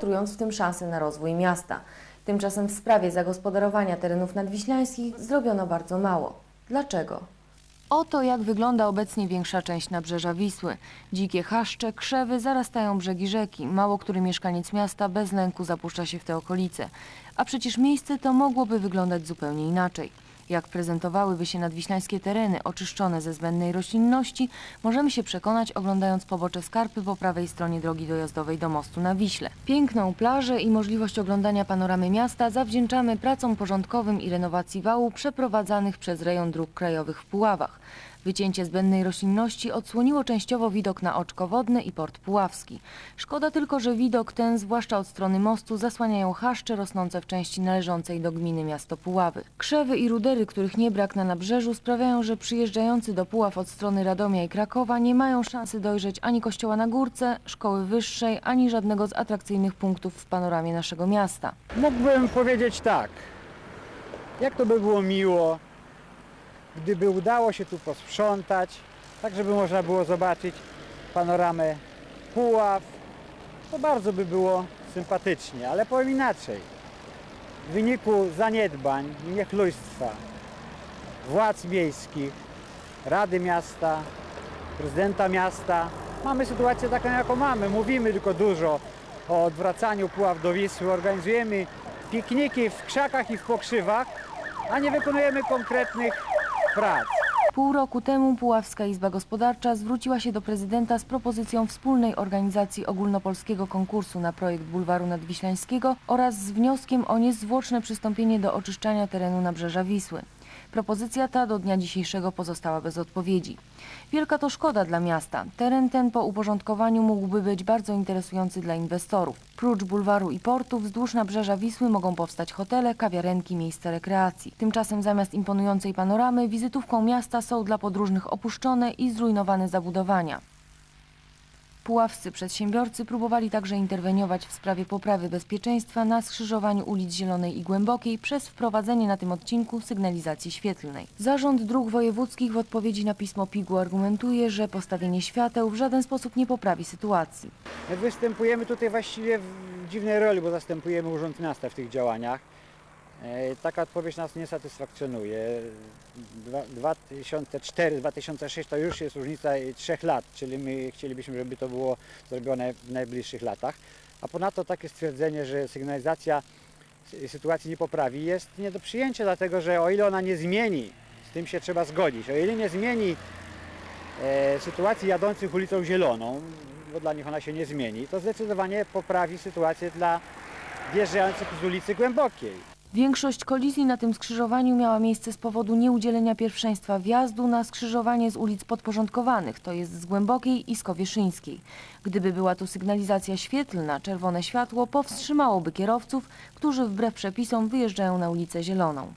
trując w tym szansę na rozwój miasta. Tymczasem w sprawie zagospodarowania terenów nadwiślańskich zrobiono bardzo mało. Dlaczego? Oto jak wygląda obecnie większa część nabrzeża Wisły. Dzikie chaszcze, krzewy zarastają brzegi rzeki. Mało który mieszkaniec miasta bez lęku zapuszcza się w te okolice. A przecież miejsce to mogłoby wyglądać zupełnie inaczej. Jak prezentowałyby się nadwiślańskie tereny oczyszczone ze zbędnej roślinności, możemy się przekonać oglądając pobocze Skarpy po prawej stronie drogi dojazdowej do mostu na Wiśle. Piękną plażę i możliwość oglądania panoramy miasta zawdzięczamy pracom porządkowym i renowacji wału przeprowadzanych przez rejon dróg krajowych w Puławach. Wycięcie zbędnej roślinności odsłoniło częściowo widok na oczko wodne i port puławski. Szkoda tylko, że widok ten, zwłaszcza od strony mostu, zasłaniają chaszcze rosnące w części należącej do gminy miasto Puławy. Krzewy i rudery, których nie brak na nabrzeżu, sprawiają, że przyjeżdżający do Puław od strony Radomia i Krakowa nie mają szansy dojrzeć ani kościoła na górce, szkoły wyższej, ani żadnego z atrakcyjnych punktów w panoramie naszego miasta. Mógłbym powiedzieć tak. Jak to by było miło, gdyby udało się tu posprzątać, tak żeby można było zobaczyć panoramę Puław. To bardzo by było sympatycznie, ale powiem inaczej. W wyniku zaniedbań niechlujstwa władz miejskich, Rady Miasta, prezydenta miasta, mamy sytuację taką, jaką mamy. Mówimy tylko dużo o odwracaniu Puław do Wisły, organizujemy pikniki w krzakach i w pokrzywach, a nie wykonujemy konkretnych prac. Pół roku temu Puławska Izba Gospodarcza zwróciła się do prezydenta z propozycją wspólnej organizacji ogólnopolskiego konkursu na projekt bulwaru nadwiślańskiego oraz z wnioskiem o niezwłoczne przystąpienie do oczyszczania terenu nabrzeża Wisły. Propozycja ta do dnia dzisiejszego pozostała bez odpowiedzi. Wielka to szkoda dla miasta. Teren ten po uporządkowaniu mógłby być bardzo interesujący dla inwestorów. Prócz bulwaru i portu wzdłuż nabrzeża Wisły mogą powstać hotele, kawiarenki, miejsca rekreacji. Tymczasem zamiast imponującej panoramy wizytówką miasta są dla podróżnych opuszczone i zrujnowane zabudowania. Puławscy przedsiębiorcy próbowali także interweniować w sprawie poprawy bezpieczeństwa na skrzyżowaniu ulic Zielonej i Głębokiej przez wprowadzenie na tym odcinku sygnalizacji świetlnej. Zarząd dróg wojewódzkich w odpowiedzi na pismo PIG-u argumentuje, że postawienie świateł w żaden sposób nie poprawi sytuacji. My występujemy tutaj właściwie w dziwnej roli, bo zastępujemy Urząd Miasta w tych działaniach. E, Taka odpowiedź nas nie satysfakcjonuje. Dwa- 2004-2006 to już jest różnica trzech lat, czyli my chcielibyśmy, żeby to było zrobione w najbliższych latach. A ponadto takie stwierdzenie, że sygnalizacja sy- sytuacji nie poprawi jest nie do przyjęcia, dlatego że o ile ona nie zmieni, z tym się trzeba zgodzić, o ile nie zmieni e, sytuacji jadących ulicą Zieloną, bo dla nich ona się nie zmieni, to zdecydowanie poprawi sytuację dla wjeżdżających z ulicy Głębokiej. Większość kolizji na tym skrzyżowaniu miała miejsce z powodu nieudzielenia pierwszeństwa wjazdu na skrzyżowanie z ulic podporządkowanych, to jest z Głębokiej i z. Gdyby była tu sygnalizacja świetlna, czerwone światło powstrzymałoby kierowców, którzy wbrew przepisom wyjeżdżają na ulicę Zieloną.